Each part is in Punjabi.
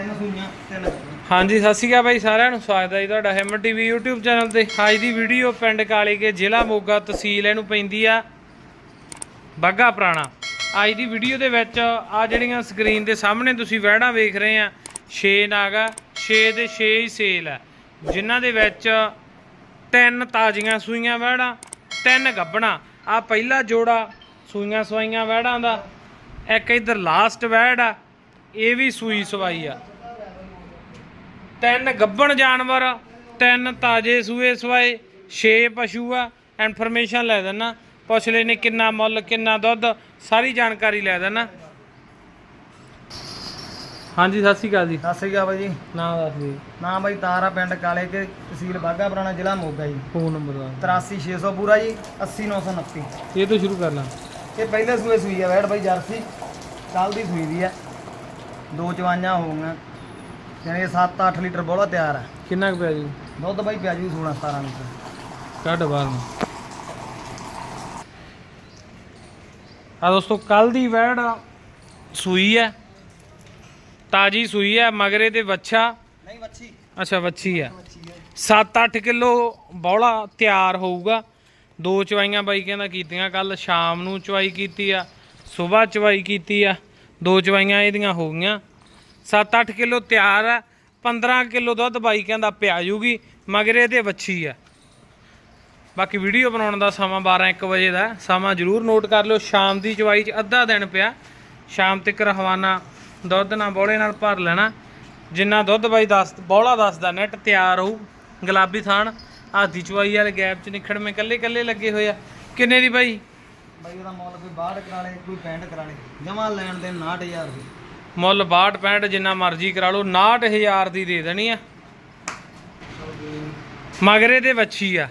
ਤਿੰਨ ਸੂਈਆਂ, ਤਿੰਨ ਹਾਂਜੀ, ਸਤਿ ਸ਼੍ਰੀ ਅਕਾਲ ਬਾਈ ਸਾਰਿਆਂ ਨੂੰ। ਸਵਾਗਤ ਹੈ ਜੀ ਤੁਹਾਡਾ ਹਿੰਮ ਟੀਵੀ YouTube ਚੈਨਲ ਤੇ। ਅੱਜ ਦੀ ਵੀਡੀਓ ਪਿੰਡ ਕਾਲੀਕੇ ਜ਼ਿਲ੍ਹਾ ਮੋਗਾ ਤਹਿਸੀਲ ਇਹਨੂੰ ਪੈਂਦੀ ਆ ਬਾਗਾ ਪੁਰਾਣਾ। ਅੱਜ ਦੀ ਵੀਡੀਓ ਦੇ ਵਿੱਚ ਆ ਜਿਹੜੀਆਂ ਸਕਰੀਨ ਦੇ ਸਾਹਮਣੇ ਤੁਸੀਂ ਵਹਿੜਾਂ ਵੇਖ ਰਹੇ ਆ 6 ਨਾਗਾ 6 ਦੇ 6 ਹੀ ਸੇਲ ਆ, ਜਿਨ੍ਹਾਂ ਦੇ ਵਿੱਚ ਤਿੰਨ ਤਾਜ਼ੀਆਂ ਸੂਈਆਂ ਵਹਿੜਾਂ, ਤਿੰਨ ਗੱਬਣਾ। ਆ ਪਹਿਲਾ ਜੋੜਾ ਸੂਈਆਂ ਸਵਾਈਆਂ ਵਹਿੜਾਂ ਦਾ, ਇੱਕ ਇਧਰ ਲਾਸਟ ਵਹਿੜ ਆ, ਇਹ ਵੀ ਸੂਈ ਸਵਾਈ ਆ। ਤਿੰਨ ਗੱਬਣ ਜਾਨਵਰ ਤਿੰਨ ਤਾਜੇ ਸੂਏ ਸਵਾਏ 6 ਪਸ਼ੂ ਆ। ਇਨਫੋਰਮੇਸ਼ਨ ਲੈ ਦੇਣਾ ਪੁੱਛ ਲੈਨੇ ਕਿੰਨਾ ਮੁੱਲ ਕਿੰਨਾ ਦੁੱਧ ਸਾਰੀ ਜਾਣਕਾਰੀ ਲੈ ਦੇਣਾ ਹਾਂਜੀ ਸਤਿ ਸ਼੍ਰੀ ਅਕਾਲ ਜੀ। ਸਤਿ ਸ੍ਰੀ ਅਕਾਲ ਬਾਈ ਜੀ। ਨਾਮ ਦੱਸ ਦਿਓ ਨਾਮ ਬਾਈ ਤਾਰਾ ਪਿੰਡ ਕਾਲੇ ਕੇ ਤਹਿਸੀਲ ਬਾਗਾ ਪੁਰਾਣਾ ਜ਼ਿਲ੍ਹਾ ਮੋਗਾ ਜੀ। ਫੋਨ ਨੰਬਰ ਦਾ। 83600 ਪੂਰਾ ਜੀ 80929 ਇਹ ਤੋਂ ਸ਼ੁਰੂ ਕਰਨਾ। ਇਹ ਪਹਿਲੇ ਸੂਏ ਸੂਈ ਆ ਵੈੜ ਬਾਈ ਜਰਸੀ। ਕੱਲ ਦੀ ਸੂਈ ਦੀ ਆ। ਦੋ ਚਵਾਈਆਂ ਹੋ ਗਈਆਂ। ਯਾਨੀ 7-8 ਲੀਟਰ ਬੋਲਾ ਤਿਆਰ ਆ ਕਿੰਨਾ ਕੁ ਪਿਆ ਜੀ? ਦੁੱਧ ਬਾਈ ਪਿਆ ਜੂ 16-17 ਲੀਟਰ। ਕੱਢ ਬਾਹਰ ਨੂੰ। ਆ ਦੋਸਤੋ ਕੱਲ ਦੀ ਵੈੜ ਸੂਈ ਹੈ। ਤਾਜੀ ਸੂਈ ਹੈ ਮਗਰੇ ਤੇ ਵੱਛਾ। ਨਹੀਂ ਵੱਛੀ। ਅੱਛਾ ਵੱਛੀ ਆ ਵੱਛੀ ਹੈ। 7-8 ਕਿਲੋ ਬੌਲਾ ਤਿਆਰ ਹੋਊਗਾ। ਦੋ ਚਵਾਈਆਂ ਬਾਈ ਕਹਿੰਦਾ ਕੀਤੀਆਂ ਕੱਲ ਸ਼ਾਮ ਨੂੰ ਚਵਾਈ ਕੀਤੀ ਆ ਸਵੇਰ ਚਵਾਈ ਕੀਤੀ ਆ। ਦੋ ਚਵਾਈਆਂ ਇਹਦੀਆਂ ਹੋ ਗਈਆਂ। 7-8 ਕਿਲੋ ਤਿਆਰ ਆ 15 ਕਿਲੋ ਦੁੱਧ ਬਾਈ ਕਹਿੰਦਾ ਪਿਆ ਜੂਗੀ, ਮਗਰੇ ਤੇ ਵੱਛੀ ਆ। ਬਾਕੀ ਵੀਡੀਓ ਬਣਾਉਣ ਦਾ ਸਮਾਂ 12-1 ਵਜੇ ਦਾ, ਸਮਾਂ ਜ਼ਰੂਰ ਨੋਟ ਕਰ ਲਿਓ। ਸ਼ਾਮ ਦੀ ਚਵਾਈ 'ਚ ਅੱਧਾ ਦਿਨ ਪਿਆ। ਸ਼ਾਮ ਤੱਕ ਹਵਾਨਾ ਦੁੱਧ ਨਾਲ ਬੋਲੇ ਨਾਲ ਭਰ ਲੈਣਾ। ਜਿੰਨਾ ਦੁੱਧ ਬਾਈ ਦੱਸ, ਬੋਲਾ ਦੱਸਦਾ ਨੈਟ ਤਿਆਰ ਹੋਊ, ਗੁਲਾਬੀ ਥਾਣ ਆਦੀ ਚਵਾਈ ਵਾਲੇ ਗੈਪ 'ਚ ਨਿਖੜਵੇਂ ਕੱਲੇ ਕੱਲੇ ਲੱਗੇ ਹੋਏ ਆ। ਕਿੰਨੇ ਦੀ ਬਾਈ? ਬਾਈ ਉਹਦਾ ਮੁੱਲ ਕੋਈ 62 ਕਰਾ ਕੋਈ 65 ਕਰਾ ਜਮਾ ਲੈਣ ਦੇ 69000 ਦੀ ਮੁੱਲ 62 65 ਜਿੰਨਾ ਮਰਜ਼ੀ ਕਰਾ ਲਓ 69000 ਦੀ ਦੇ ਦੇਣੀ ਆ। ਮਗਰੇ ਤੇ ਵੱਛੀ ਆ।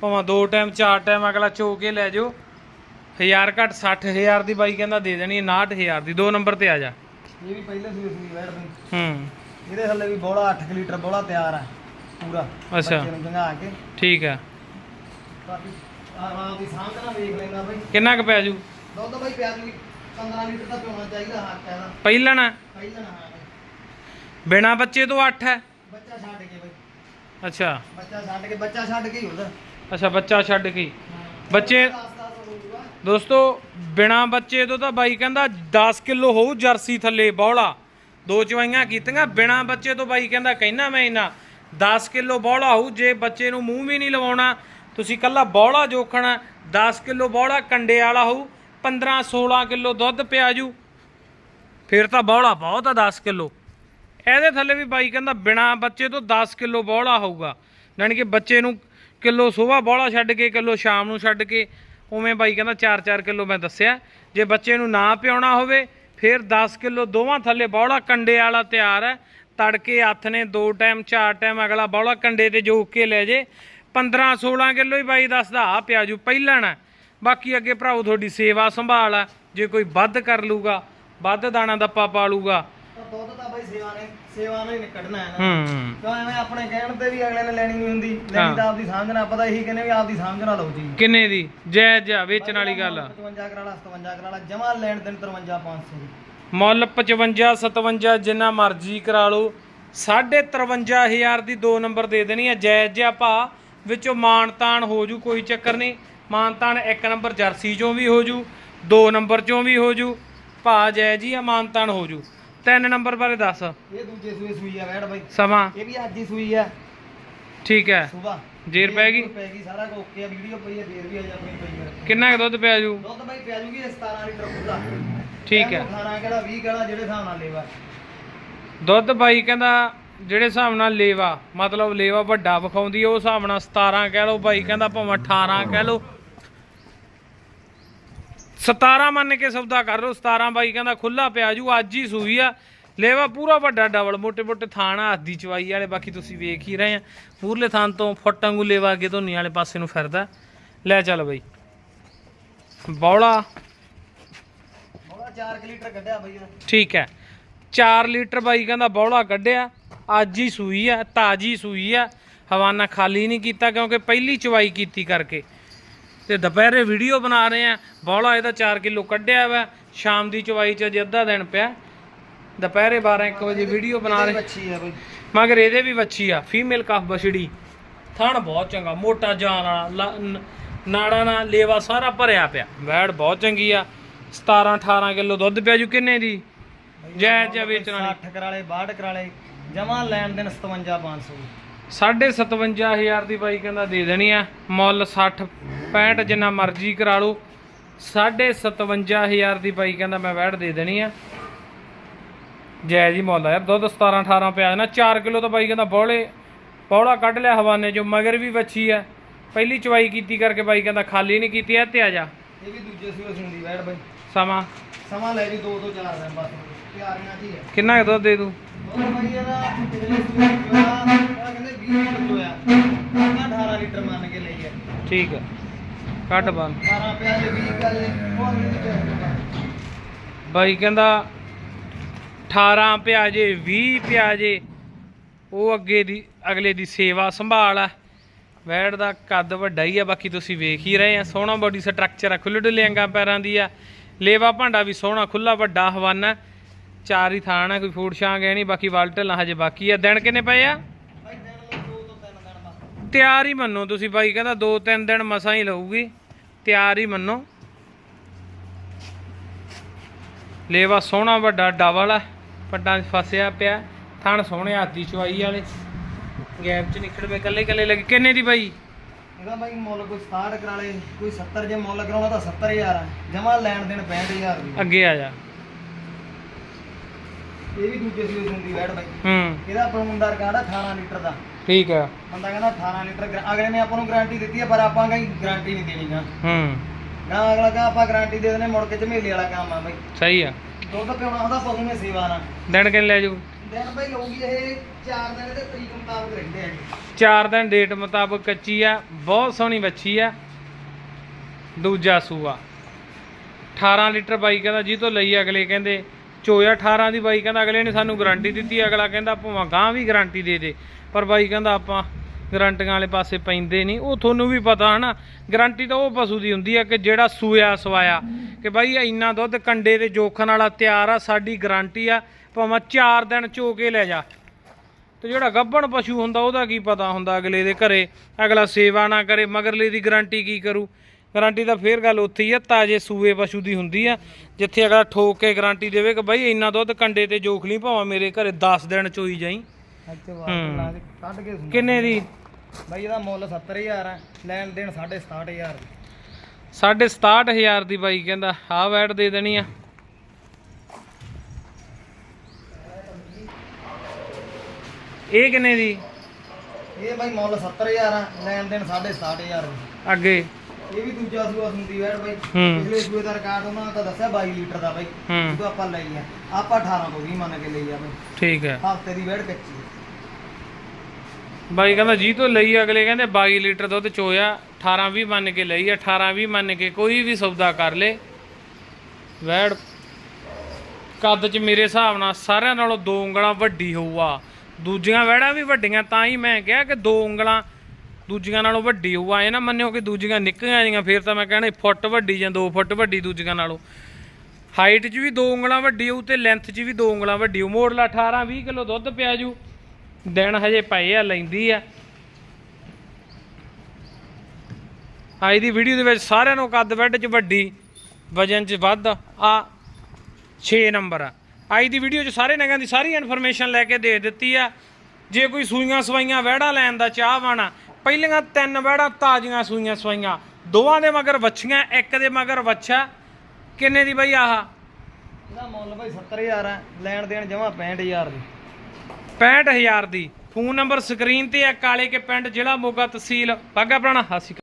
ਭਾਵੇਂ ਦੋ ਟਾਈਮ ਚਾਰ ਟਾਈਮ ਅਗਲਾ ਚੋ ਕੇ ਲੈ ਜਾਓ। 1000 ਘੱਟ 60000 ਦੀ ਬਾਈ ਕਹਿੰਦਾ ਦੇ ਦੇਣੀ ਹੈ 69000 ਦੀ। ਦੋ ਨੰਬਰ ਤੇ ਆ ਜਾ। ਇਹ ਵੀ ਪਹਿਲੇ ਸੂਏ ਸੂਈ ਵੈੜ ਦੀ। ਹੂੰ। ਇਹਦੇ ਥੱਲੇ ਵੀ ਬੋਲਾ 8 ਲੀਟਰ ਬੋਲਾ ਤਿਆਰ ਆ ਪੂਰਾ। ਅੱਛਾ। ਜੰਗਾ ਕੇ। ਠੀਕ ਆ। ਬਾਕੀ ਆਰਾਮ ਦੀ ਸਾਂਝ ਨਾਲ ਵੇਖ ਲੈਂਦਾ ਬਈ। ਕਿੰਨਾ ਕੁ ਪੈ ਜੂ? ਦੁੱਧ ਬਈ ਪਿਆ ਜੂਗੀ 15 ਲੀਟਰ ਦਾ ਪਿਉਣਾ ਚਾਹੀਦਾ ਹੱਕ ਹੈ ਦਾ ਪਹਿਲਣ ਆ ਪਹਿਲਾਂ ਨਾ ਹਾਂ ਬਈ। ਬਿਨਾ ਬੱਚੇ ਤੋਂ 8 ਹੈ? ਬੱਚਾ ਛੱਡ ਕੇ ਬਈ। ਅੱਛਾ। ਬੱਚਾ ਛੱਡ ਕੇ ਬੱਚਾ ਛੱਡ ਕੇ ਹੀ ਹੁੰਦਾ। ਅੱਛਾ ਬੱਚਾ ਛੱਡ ਕੇ। ਬੱਚੇ 10 10 ਹੋਊਗਾ। ਦੋਸਤੋ ਬਿਨਾ ਬੱਚੇ ਤੋਂ ਤਾਂ ਬਾਈ ਕਹਿੰਦਾ 10 ਕਿਲੋ ਹੋਊ ਜਰਸੀ ਥੱਲੇ ਬੌਲਾ। ਦੋ ਚਵਾਈਆਂ ਕੀਤੀਆਂ ਬਿਨਾ ਬੱਚੇ ਤੋਂ ਬਾਈ ਕਹਿੰਦਾ ਕਹਿਣਾ ਮੈਂ ਇਹਨਾਂ। 10 ਕਿਲੋ ਬੌਲਾ ਹੋਊ ਜੇ ਬੱਚੇ ਨੂੰ ਮੂੰਹ ਵੀ ਨਹੀਂ ਲਵਾਉਣਾ ਤੁਸੀਂ ਕੱਲਾ ਬੌਲਾ ਜੋਖਣਾ। 10 ਕਿਲੋ ਬੌਲਾ ਕੰਡੇ ਵਾਲਾ ਹੋਊ 15 16 ਕਿਲੋ ਦੁੱਧ ਪਿਆਜੂ ਫਿਰ ਤਾਂ ਬੌਲਾ ਬਹੁਤ ਆ 10 ਕਿਲੋ। ਇਹਦੇ ਥੱਲੇ ਵੀ ਬਾਈ ਕਹਿੰਦਾ ਬਿਨਾ ਬੱਚੇ ਤੋਂ 10 ਕਿਲੋ ਬੌਲਾ ਹੋਊਗਾ। ਯਾਨੀ ਕਿ ਬੱਚੇ ਨੂੰ ਕਿਲੋ ਸਵੇਰ ਬੌਲਾ ਛੱਡ ਕੇ, ਕਿਲੋ ਸ਼ਾਮ ਨੂੰ ਛੱਡ ਕੇ, ਉਵੇਂ ਬਾਈ ਕਹਿੰਦਾ 4-4 ਕਿਲੋ ਮੈਂ ਦੱਸਿਆ। ਜੇ ਬੱਚੇ ਨੂੰ ਨਾ ਪਿਆਉਣਾ ਹੋਵੇ, ਫਿਰ 10 ਕਿਲੋ ਦੋਵਾਂ ਥੱਲੇ ਬੌਲਾ ਕੰਡੇ ਵਾਲਾ ਤਿਆਰ ਹੈ। ਤੜਕੇ ਹੱਥ ਨੇ ਦੋ ਟਾਈਮ, ਚਾਰ ਟਾਈਮ ਅਗਲਾ ਬੌਲਾ ਕੰਡੇ ਤੇ ਜੋਕ ਕੇ ਲੈ ਜੇ। 15-16 ਕਿਲੋ ਹੀ ਬਾਈ ਦੱਸਦਾ ਆ ਪਿਆਜੂ ਪਹਿਲਾਂ ਨਾ। ਬਾਕੀ ਅੱਗੇ ਭਰਾਓ ਤੁਹਾਡੀ ਸੇਵਾ ਸੰਭਾਲ ਆ ਜੇ ਕੋਈ ਵੱਧ ਕਰ ਲੂਗਾ ਵੱਧ ਦਾਣਾ ਦੱਪਾ ਪਾ ਲੂਗਾ। ਤਾਂ ਦੁੱਧ ਤਾਂ ਬਈ ਸੇਵਾ ਨੇ ਸੇਵਾ ਨੇ ਹੀ ਕੱਢਣਾ ਹੈ ਨਾ। ਹੂੰ। ਕਿਉਂ ਐਵੇਂ ਆਪਣੇ ਕਹਿਣ ਤੇ ਵੀ ਅਗਲੇ ਨੇ ਲੈਣੀ ਨਹੀਂ ਹੁੰਦੀ ਲੈਣੀ ਤਾਂ ਆਪਦੀ ਸਮਝ ਨਾਲ ਪਤਾ ਇਹੀ ਕਹਿੰਦੇ ਵੀ ਆਪਦੀ ਸਮਝ ਨਾਲ ਲਓ ਜੀ। ਕਿੰਨੇ ਦੀ? ਜੈ ਜਾ ਵੇਚਣ ਵਾਲੀ ਗੱਲ ਆ। 55 ਕਰਾ ਲਾ 57 ਕਰਾ ਲਾ ਜਮਾ ਲੈਣ ਦੇਣ 53 500 ਦੀ। ਮੁੱਲ 55 57 ਜਿੰਨਾ ਮਰਜ਼ੀ ਕਰਾ ਲਓ। 53500 ਦੀ ਦੋ ਨੰਬਰ ਦੇ ਦੇਣੀ ਆ। ਜਾਇਜ਼ ਜਿਹਾ ਭਾ ਵਿੱਚੋਂ ਮਾਨਤਾਨ ਹੋ ਜੂ ਕੋਈ ਚੱਕਰ ਨਹੀਂ। ਮਾਨਤਾਨ ਇੱਕ ਨੰਬਰ ਜਰਸੀ ਚੋਂ ਵੀ ਹੋ ਜੂ ਦੋ ਨੰਬਰ ਚੋਂ ਵੀ ਹੋ ਜੂ ਭਾ ਜਾਇਜ਼ ਹੀ ਆ ਮਾਨਤਾਨ ਹੋ ਜੂ। ਤਿੰਨ ਨੰਬਰ ਬਾਰੇ ਦੱਸ। ਇਹ ਦੂਜੇ ਸੂਏ ਸੂਈ ਆ ਵੈੜ ਬਾਈ। ਸਮਾਂ। ਇਹ ਵੀ ਅੱਜ ਹੀ ਸੂਈ ਆ। ਠੀਕ ਹੈ। ਸੁਬਾ। ਜੇਰ ਪੈ ਗਈ। ਪੈ ਗਈ ਸਾਰਾ ਓਕੇ ਆ ਵੀਡੀਓ ਪਈ ਆ ਦੇਰ ਵੀ ਆ ਜਾ ਆਪਣੀ ਪਈ ਆ। ਕਿੰਨਾ ਕੁ ਦੁੱਧ ਪਿਆ ਜੂ? ਦੁੱਧ ਬਾਈ ਪਿਆ ਜੂਗੀ 17 ਲੀਟਰ ਖੁੱਲਾ ਠੀਕ ਹੈ। ਖਾਣਾ ਕਿਹੜਾ 20 ਕਿਹੜਾ ਜਿਹੜੇ ਹਿਸਾਬ ਨਾਲ ਲੈਵਾ। ਦੁੱਧ ਬਾਈ ਕਹਿੰਦਾ ਜਿਹੜੇ ਹਿਸਾਬ ਨਾਲ ਲੇਵਾ ਮਤਲਬ ਲੇਵਾ ਵੱਡਾ ਵਿਖਾਉਂਦੀ ਉਹ ਹਿਸਾਬ ਨਾਲ 17 ਕਹਿ ਲਓ ਬਾਈ ਕਹਿੰਦਾ ਭਾਵੇਂ 18 ਕਹਿ ਲਓ 17 ਮੰਨ ਕੇ ਸੌਦਾ ਕਰ ਲਓ 17 ਬਾਈ ਕਹਿੰਦਾ ਖੁੱਲਾ ਪਿਆ ਜੂ ਅੱਜ ਹੀ ਸੂਈ ਆ। ਲੇਵਾ ਪੂਰਾ ਵੱਡਾ ਡਬਲ ਮੋਟੇ ਮੋਟੇ ਥਾਣਾ ਹੱਥ ਦੀ ਚਵਾਈ ਵਾਲੇ ਬਾਕੀ ਤੁਸੀਂ ਵੇਖ ਹੀ ਰਹੇ ਆ। ਮੂਰਲੇ ਥਾਨ ਤੋਂ ਫੁੱਟ ਵਾਂਗੂ ਲੇਵਾ ਅੱਗੇ ਧੋਨੀ ਵਾਲੇ ਪਾਸੇ ਨੂੰ ਫਿਰਦਾ। ਲੈ ਚੱਲ ਬਾਈ। ਬੌਲਾ। ਬੋਲਾ 4 ਲੀਟਰ ਕੱਢਿਆ ਬਾਈ। ਠੀਕ ਹੈ। 4 ਲੀਟਰ ਬਾਈ ਕਹਿੰਦਾ ਬੌਲਾ ਕੱਢਿਆ ਅੱਜ ਹੀ ਸੂਈ ਆ ਤਾਜੀ ਸੂਈ ਆ। ਹਵਾਨਾ ਖਾਲੀ ਨਹੀਂ ਕੀਤਾ ਕਿਉਂਕਿ ਪਹਿਲੀ ਚਵਾਈ ਕੀਤੀ ਕਰਕੇ। ਤੇ ਦੁਪਹਿਰੇ ਵੀਡੀਓ ਬਣਾ ਰਹੇ ਆ। ਬੌਲਾ ਇਹਦਾ 4 ਕਿਲੋ ਕੱਢਿਆ ਵਾ। ਸ਼ਾਮ ਦੀ ਚਵਾਈ ਚ ਅਜੇ ਅੱਧਾ ਦਿਨ ਪਿਆ। ਦੁਪਹਿਰੇ 12 1 ਵਜੇ ਵੀਡੀਓ ਬਣਾ ਰਹੇ। ਬੱਚੀ ਆ ਬਈ। ਮਗਰ ਇਹਦੇ ਵੀ ਵੱਛੀ ਆ। ਫੀਮੇਲ ਕਫ ਬਛੜੀ। ਥਣ ਬਹੁਤ ਚੰਗਾ। ਮੋਟਾ ਜਾਨ ਵਾਲਾ ਨਾੜਾ ਨਾਲ ਲੇਵਾ ਸਾਰਾ ਭਰਿਆ ਪਿਆ। ਵੈੜ ਬਹੁਤ ਚੰਗੀ ਆ। 17 18 ਕਿਲੋ ਦੁੱਧ ਪਿਆ ਜੂ ਕਿੰਨੇ ਦੀ? ਜੈ ਜੈ ਵੇਚਣ ਵਾਲੀ। 60 ਕਰਾਲੇ 62 ਕਰਾਲੇ। ਜਮਾ ਲੈਣ ਦੇਣ 57500 ਸਾਢੇ 57000 ਦੀ ਬਾਈ ਕਹਿੰਦਾ ਦੇ ਦੇਣੀ ਆ। ਮੁੱਲ 60 65 ਜਿੰਨਾ ਮਰਜ਼ੀ ਕਰਾ ਲਓ। ਸਾਢੇ 57000 ਦੀ ਬਾਈ ਕਹਿੰਦਾ ਮੈਂ ਵੈੜ ਦੇ ਦੇਣੀ ਆ। ਜੈ ਜੀ ਮੁੱਲ ਆ ਯਾਰ ਦੁੱਧ 17 18 ਪਿਆ ਨਾ 4 ਕਿਲੋ ਤਾਂ ਬਾਈ ਕਹਿੰਦਾ ਬੋਲੇ। ਪੌੜਾ ਕੱਢ ਲਿਆ ਹਵਾਨੇ ਜੋ ਮਗਰ ਵੀ ਵੱਛੀ ਆ। ਪਹਿਲੀ ਚਵਾਈ ਕੀਤੀ ਕਰਕੇ ਬਾਈ ਕਹਿੰਦਾ ਖਾਲੀ ਨਹੀਂ ਕੀਤੀ ਐ ਤੇ ਆ ਜਾ। ਇਹ ਵੀ ਦੂਜੇ ਸੂਏ ਸੁਣਦੀ ਵੈੜ ਬਈ। ਸਮਾਂ? ਸਮਾਂ ਲੈ ਜੀ 2 ਤੋਂ 4 ਦਿਨ ਬਸ। ਤਿਆਰੀਆਂ ਜੀ ਹੈ ਕਿੰਨਾ ਕੁ ਦੁੱਧ ਦੇ ਦੂੰ ਉਹ ਬਈ ਇਹਦਾ ਪਿਛਲੇ ਸੂਏ ਇਹ ਕਹਿੰਦੇ 20 ਲੀਟਰ ਚੋਇਆ ਇਹਨਾਂ 18 ਲੀਟਰ ਮੰਨ ਕੇ ਲਈ ਹੈ ਠੀਕ ਆ। ਕੱਢ ਬੰਨ 18 ਪਿਆ 20 ਗੱਲ ਉਹ ਅਗਲੀ ਦੀ ਬਾਈ ਕਹਿੰਦਾ 18 ਪਿਆ ਜੇ 20 ਪਿਆ ਜੇ, ਉਹ ਅੱਗੇ ਦੀ, ਅਗਲੇ ਦੀ ਸੇਵਾ ਸੰਭਾਲ ਆ। ਵੈੜ ਦਾ ਕੱਦ ਵੱਡਾ ਹੀ ਆ, ਬਾਕੀ ਤੁਸੀਂ ਵੇਖ ਹੀ ਰਹੇ ਆ। ਸੋਹਣਾ ਬੋਡੀ ਸਟਰਕਚਰ ਆ, ਖੁੱਲ੍ਹ ਡੁੱਲੇ ਪੈਰਾਂ ਦੀ ਆ। ਲੇਵਾ ਭਾਂਡਾ ਵੀ ਸੋਹਣਾ ਖੁੱਲਾ ਵੱਡਾ ਹਵਾਨਾ ਚਾਰ ਹੀ ਥਾਣ ਆ, ਕੋਈ ਫੂਡ ਛਾਂ ਗਏ ਨਹੀਂ ਬਾਕੀ ਵਾਲਟਲ ਹਜੇ ਬਾਕੀ ਆ। ਦਿਨ ਕਿੰਨੇ ਪਏ ਆ ਭਾਈ ਦਿਨ ਲੋ 2 ਤੋਂ 3 ਦਿਨ ਬਸ ਤਿਆਰ ਹੀ ਮੰਨੋ ਤੁਸੀਂ ਬਾਈ ਕਹਿੰਦਾ 2-3 ਦਿਨ ਮਸਾਂ ਹੀ ਲਊਗੀ। ਤਿਆਰ ਹੀ ਮੰਨੋ। ਲੇਵਾ ਸੋਹਣਾ ਵੱਡਾ ਡਬਲ ਆ ਪੱਟਾਂ 'ਚ ਫਸਿਆ ਪਿਆ ਥਣ ਸੋਹਣੇ ਹਾਥੀ ਚਵਾਈ ਵਾਲੇ। ਗੈਪ 'ਚ ਨਿਕਲ ਪਏ ਕੱਲੇ ਕੱਲੇ ਲੱਗੇ। ਕਿੰਨੇ ਦੀ ਬਾਈ? ਇਹਦਾ ਬਾਈ ਮੁੱਲ ਕੋਈ 67 ਕਰਾਲੇ ਕੋਈ 70 ਜੇ ਮੁੱਲ ਕਰਾਉਣਾ ਤਾਂ 70000 ਆ। ਜਮਾ ਲੈਣ ਦੇਣ 65000 ਦੀ। ਅੱਗੇ ਆ ਜਾ। ਇਹ ਵੀ ਦੂਜੇ ਸੂਏ ਸੁਣਦੀ ਵੈੜ ਬਾਈ। ਹੂੰ। ਇਹਦਾ ਰਿਕਾਰਡ ਆ 18 ਲੀਟਰ ਦਾ। ਠੀਕ ਆ। ਬੰਦਾ ਕਹਿੰਦਾ 18 ਲੀਟਰ ਗਰ- ਅਗਲੇ ਨੇ ਆਪਾਂ ਨੂੰ ਗਾਰੰਟੀ ਦਿੱਤੀ ਹੈ ਪਰ ਆਪਾਂ ਕਹੀਂ ਗਾਰੰਟੀ ਨਹੀਂ ਦੇਣੀ ਗਾ। ਹੂੰ। ਨਾ ਅਗਲਾ ਕਹਾ ਆਪਾਂ ਗਾਰੰਟੀ ਦੇ ਦੇਣੇ ਮੁੜ ਕੇ ਝਮੇਲੇ ਵਾਲਾ ਕੰਮ ਆ ਬਾਈ। ਸਹੀ ਆ। ਦੁੱਧ ਪਿਉਣਾ ਉਹਦਾ ਪਸ਼ੂ ਨੇ ਸੇਵਾ ਨਾਲ। ਦਿਨ ਕਿੰਨੇ ਲੈ ਜੂ ਦਿਨ ਬਾਈ ਲਊਗੀ ਇਹ 4 ਦਿਨ ਦੇ ਤਰੀਕ ਮੁਤਾਬਕ ਰਹਿੰਦੇ ਆ ਜੀ ਚਾਰ ਦਿਨ ਡੇਟ ਮੁਤਾਬਕ ਕੱਚੀ ਆ ਬਹੁਤ ਸੋਹਣੀ ਬੱਚੀ ਆ। ਦੂਜਾ ਸੂਆ। 18 ਲੀਟਰ ਬਾਈ ਕਹਿੰਦਾ ਜੀ ਤੋਂ ਲਈ ਅਗਲੇ ਕਹਿੰਦੇ ਚੋਇਆ 18 ਦੀ ਬਾਈ ਕਹਿੰਦਾ ਅਗਲੇ ਨੇ ਸਾਨੂੰ ਗਾਰੰਟੀ ਦਿੱਤੀ ਅਗਲਾ ਕਹਿੰਦਾ ਭਾਵੇਂ ਗਾਂ ਵੀ ਗਾਰੰਟੀ ਦੇ ਦੇ। ਪਰ ਬਾਈ ਕਹਿੰਦਾ ਆਪਾਂ ਗਰੰਟੀਆਂ ਵਾਲੇ ਪਾਸੇ ਪੈਂਦੇ ਨਹੀਂ। ਉਹ ਤੁਹਾਨੂੰ ਵੀ ਪਤਾ ਹਨਾ, ਗਰੰਟੀ ਤਾਂ ਉਹ ਪਸ਼ੂ ਦੀ ਹੁੰਦੀ ਆ ਕਿ ਜਿਹੜਾ ਸੂਇਆ ਸਵਾਇਆ। ਕਿ ਬਾਈ ਇੰਨਾ ਦੁੱਧ ਕੰਡੇ ਤੇ ਜੋਖਣ ਵਾਲਾ ਤਿਆਰ ਆ, ਸਾਡੀ ਗਰੰਟੀ ਆ, ਭਾਵੇਂ 4 ਦਿਨ ਚੋ ਕੇ ਲੈ ਜਾ। ਤੇ ਜਿਹੜਾ ਗੱਭਣ ਪਸ਼ੂ ਹੁੰਦਾ, ਉਹਦਾ ਕੀ ਪਤਾ ਹੁੰਦਾ ਅਗਲੇ ਦੇ ਘਰੇ। ਅਗਲਾ ਸੇਵਾ ਨਾ ਕਰੇ, ਮਗਰਲੇ ਦੀ ਗਰੰਟੀ ਕੀ ਕਰੂ? ਗਰੰਟੀ ਤਾਂ ਫੇਰ ਗੱਲ ਉੱਥੇ ਹੀ ਆ, ਤਾਜੇ ਸੂਏ ਪਸ਼ੂ ਦੀ ਹੁੰਦੀ ਆ। ਜਿੱਥੇ ਅਗਲਾ ਠੋਕ ਕੇ ਗਰੰਟੀ ਦੇਵੇ ਕਿ ਬਾਈ ਇੰਨਾ ਦੁੱਧ ਕੰਡੇ ਤੇ ਜੋਖ ਲਈ, ਭਾਵੇਂ ਮੇਰੇ ਘਰੇ 10 ਦਿਨ ਚੋਈ ਜਾਈ। ਇੱਥੇ। ਵਾਰ ਲਾ ਕੇ ਕੱਢ ਕੇ ਸੁਣੋ। ਕਿੰਨੇ ਦੀ? ਬਾਈ ਇਹਦਾ ਮੁੱਲ 70000 ਆ ਲੈਣ ਦੇਣ 67500 ਸਾਢੇ 67000 ਦੀ ਬਾਈ ਕਹਿੰਦਾ ਆਹ ਵੈਟ ਦੇ ਦੇਣੀ ਆ। ਇਹ ਕਿੰਨੇ ਦੀ? ਇਹ ਬਾਈ ਮੁੱਲ 70000 ਆ ਲੈਣ ਦੇਣ 67500 ਦੀ। ਅੱਗੇ। ਇਹ ਵੀ ਦੂਜਾ ਸੂਆ ਸੁਣਦੀ ਵੈੜ ਬਾਈ। ਹੂੰ। ਪਿਛਲੇ ਸੂਏ ਦਾ ਰਿਕਾਰਡ ਉਹਨਾਂ ਨੇ ਤਾਂ ਦੱਸਿਆ 22 ਲੀਟਰ ਦਾ ਬਾਈ। ਹੂੰ। ਜਦੋਂ ਆਪਾਂ ਲਈ ਆ ਆਪਾਂ 18 ਤੋਂ 20 ਮੰਨ ਕੇ ਲਈ ਆ ਬਾਈ ਠੀਕ ਹੈ। ਹਫ਼ਤੇ ਦੀ ਵੈੜ ਕੱਚੀ ਆ। ਬਾਈ ਕਹਿੰਦਾ ਜੀ ਤੋਂ ਲਈ ਅਗਲੇ ਕਹਿੰਦੇ 22 ਲੀਟਰ ਦੁੱਧ ਚੋਇਆ 18 20 ਮੰਨ ਕੇ ਲਈ ਆ 18 20 ਮੰਨ ਕੇ ਕੋਈ ਵੀ ਸੌਦਾ ਕਰ ਲੇ। ਵੈੜ ਕੱਦ ਚ ਮੇਰੇ ਹਿਸਾਬ ਨਾਲ ਸਾਰਿਆਂ ਨਾਲੋਂ ਦੋ ਉਂਗਲਾਂ ਵੱਡੀ ਹੋਊਗਾ ਦੂਜੀਆਂ ਵੈੜਾਂ ਵੀ ਵੱਡੀਆਂ ਤਾਂ ਹੀ ਮੈਂ ਕਿਹਾ ਕਿ ਦੋ ਉਂਗਲਾਂ ਦੂਜੀਆਂ ਨਾਲੋਂ ਵੱਡੀ ਹੋਊ ਆਏ ਨਾ ਮੰਨਿਓ ਕਿ ਦੂਜੀਆਂ ਨਿੱਕੀਆਂ ਆਈਆਂ, ਫਿਰ ਤਾਂ ਮੈਂ ਕਹਿਣਾ ਫੁੱਟ ਵੱਡੀ ਜਾਂ 2 ਫੁੱਟ ਵੱਡੀ ਦੂਜੀਆਂ ਨਾਲੋਂ। ਹਾਈਟ 'ਚ ਵੀ ਦੋ ਉਂਗਲਾਂ ਵੱਡੀ ਹੋਊ ਤੇ ਲੈਂਥ 'ਚ ਵੀ ਦੋ ਉਂਗਲਾਂ ਵੱਡੀ ਹੋਊ। ਮੋੜਲਾ 18 20 ਕਿਲੋ ਦੁੱਧ ਪਿਆ ਜੂ। ਦਿਨ ਹਜੇ ਪਏ ਆ, ਲੈਂਦੀ ਆ। ਅੱਜ ਦੀ ਵੀਡੀਓ ਦੇ ਵਿੱਚ ਸਾਰਿਆਂ ਨੂੰ ਕੱਦ ਬੈੱਡ 'ਚ ਵੱਡੀ, ਵਜਨ 'ਚ ਵੱਧ ਆ 6 ਨੰਬਰ ਆ। ਅੱਜ ਦੀ ਵੀਡੀਓ 'ਚ ਸਾਰੇ ਨਗਾਂ ਦੀ ਸਾਰੀ ਇਨਫੋਰਮੇਸ਼ਨ ਲੈ ਕੇ ਦੇ ਦਿੱਤੀ ਆ। ਜੇ ਕੋਈ ਸੂਈਆਂ ਸਵਾਈਆਂ ਵਹਿੜਾ ਲੈਣ ਦਾ ਚਾਹ ਚਾਹਵਾਨਾ ਪਹਿਲੀਆਂ ਤਿੰਨ ਵਹਿੜਾ ਤਾਜ਼ੀਆਂ ਸੂਈਆਂ ਸਵਾਈਆਂ। ਦੋਵਾਂ ਦੇ ਮਗਰ ਵੱਛੀਆਂ ਇੱਕ ਦੇ ਮਗਰ ਵੱਛਾ। ਕਿੰਨੇ ਦੀ ਬਈ ਆਹ? ਇਹਦਾ ਮੁੱਲ ਬਾਈ 70000 ਆ ਲੈਣ ਦੇਣ ਜਮਾ 65000 ਦੀ। 65000 ਦੀ। ਫੋਨ ਨੰਬਰ ਸਕਰੀਨ ਤੇ ਆ ਕਾਲੇ ਕੇ ਪਿੰਡ ਜ਼ਿਲ੍ਹਾ ਮੋਗਾ ਤਹਿਸੀਲ ਬਾਗਾ ਪੁਰਾਣਾ। ਹਾਸੀ